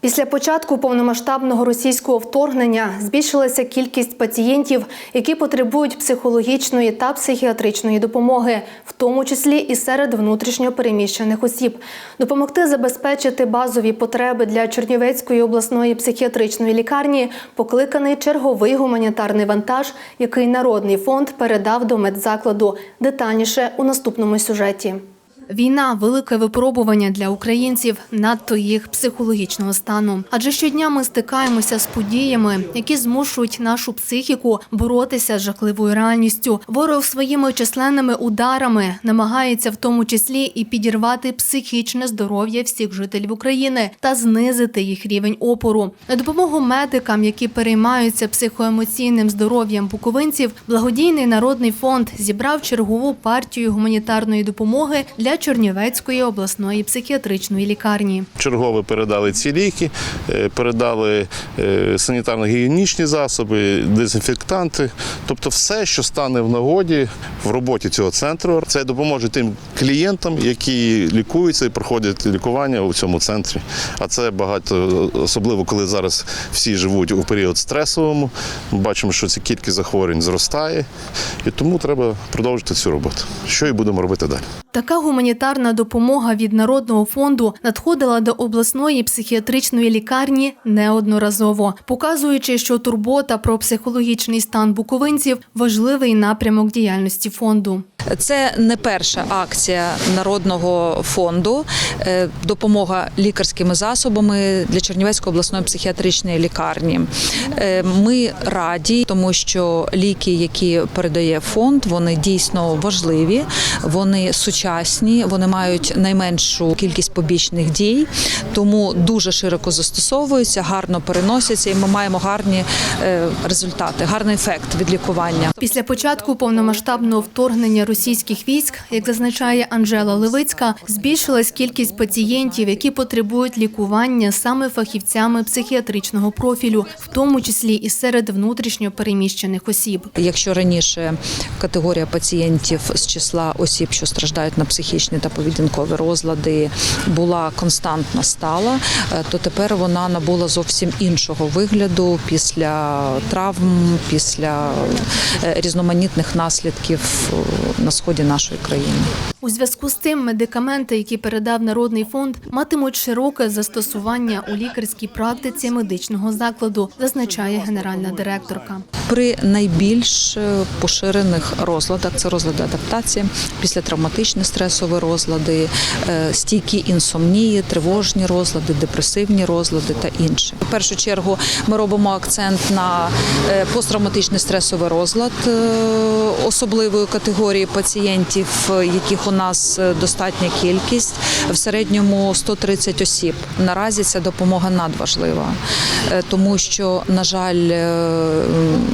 Після початку повномасштабного російського вторгнення збільшилася кількість пацієнтів, які потребують психологічної та психіатричної допомоги, в тому числі і серед внутрішньо переміщених осіб. Допомогти забезпечити базові потреби для Чернівецької обласної психіатричної лікарні покликаний черговий гуманітарний вантаж, який Народний фонд передав до медзакладу. Детальніше у наступному сюжеті. Війна велике випробування для українців, надто їх психологічного стану. Адже щодня ми стикаємося з подіями, які змушують нашу психіку боротися з жахливою реальністю. Ворог своїми численними ударами намагається в тому числі і підірвати психічне здоров'я всіх жителів України та знизити їх рівень опору. На допомогу медикам, які переймаються психоемоційним здоров'ям буковинців, благодійний народний фонд зібрав чергову партію гуманітарної допомоги для Чернівецької обласної психіатричної лікарні. Чергове передали ці ліки, е, передали е, санітарно-гігієнічні засоби, дезінфектанти, тобто все, що стане в нагоді в роботі цього центру. Це допоможе тим клієнтам, які лікуються і проходять лікування у цьому центрі. А це багато, особливо коли зараз всі живуть у період стресовому. Ми бачимо, що ця кількість захворювань зростає, і тому треба продовжити цю роботу. Що і будемо робити далі. Така гуманітарна допомога від народного фонду надходила до обласної психіатричної лікарні неодноразово, показуючи, що турбота про психологічний стан буковинців важливий напрямок діяльності фонду. Це не перша акція народного фонду. е, Допомога лікарськими засобами для Чернівецької обласної психіатричної лікарні. Е, Ми раді, тому що ліки, які передає фонд, вони дійсно важливі, вони сучасні, вони мають найменшу кількість побічних дій, тому дуже широко застосовуються, гарно переносяться, і ми маємо гарні е, результати, гарний ефект від лікування. Після початку повномасштабного вторгнення російських військ, як зазначає Анжела Левицька, збільшилась кількість пацієнтів, які потребують лікування саме фахівцями психіатричного профілю, в тому числі і серед внутрішньо переміщених осіб. Якщо раніше категорія пацієнтів з числа осіб, що страждають на психічні та поведінкові розлади, була константно стала, е, то тепер вона набула зовсім іншого вигляду після травм, після е, різноманітних наслідків е, на сході нашої країни. У зв'язку з тим медикаменти, які передав Народний фонд, матимуть широке застосування у лікарській практиці медичного закладу, зазначає генеральна директорка. При найбільш е, поширених розладах це розлади адаптації, післятравматичні стресові розлади, е, стійкі інсомнії, тривожні розлади, депресивні розлади та інше. В першу чергу ми робимо акцент на е, посттравматичний стресовий розлад особливої категорії пацієнтів, е, яких у нас е, достатня кількість, в середньому 130 осіб. Наразі ця допомога надважлива, е, тому що, на жаль,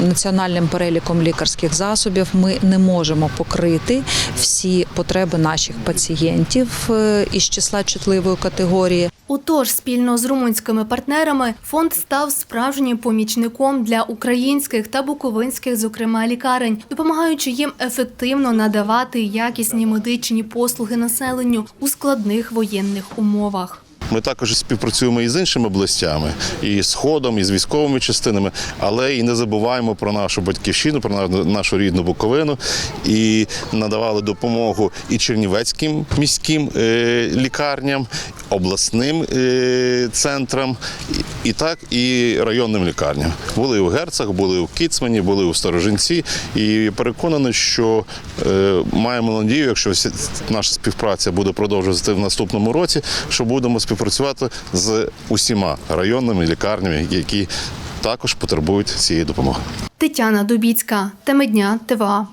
національним переліком лікарських засобів ми не можемо покрити всі потреби наших пацієнтів із числа чутливої категорії. Отож, спільно з румунськими партнерами фонд став справжнім помічником для українських та буковинських, зокрема лікарень, допомагаючи їм ефективно надавати якісні медичні послуги населенню у складних воєнних умовах. Ми також співпрацюємо і з іншими областями, і з Сходом, і з військовими частинами, але і не забуваємо про нашу батьківщину, про на- нашу рідну Буковину. І надавали допомогу і чернівецьким міським е, лікарням, обласним е, центрам, і, так і районним лікарням. Були у Герцах, були у Кіцмані, були у Сторожинці. І переконаний, що е, маємо надію, якщо наша співпраця буде продовжуватися в наступному році, що будемо співпрацювати з усіма районними лікарнями, які також потребують цієї допомоги. Тетяна Дубіцька, Теми дня, ТВА.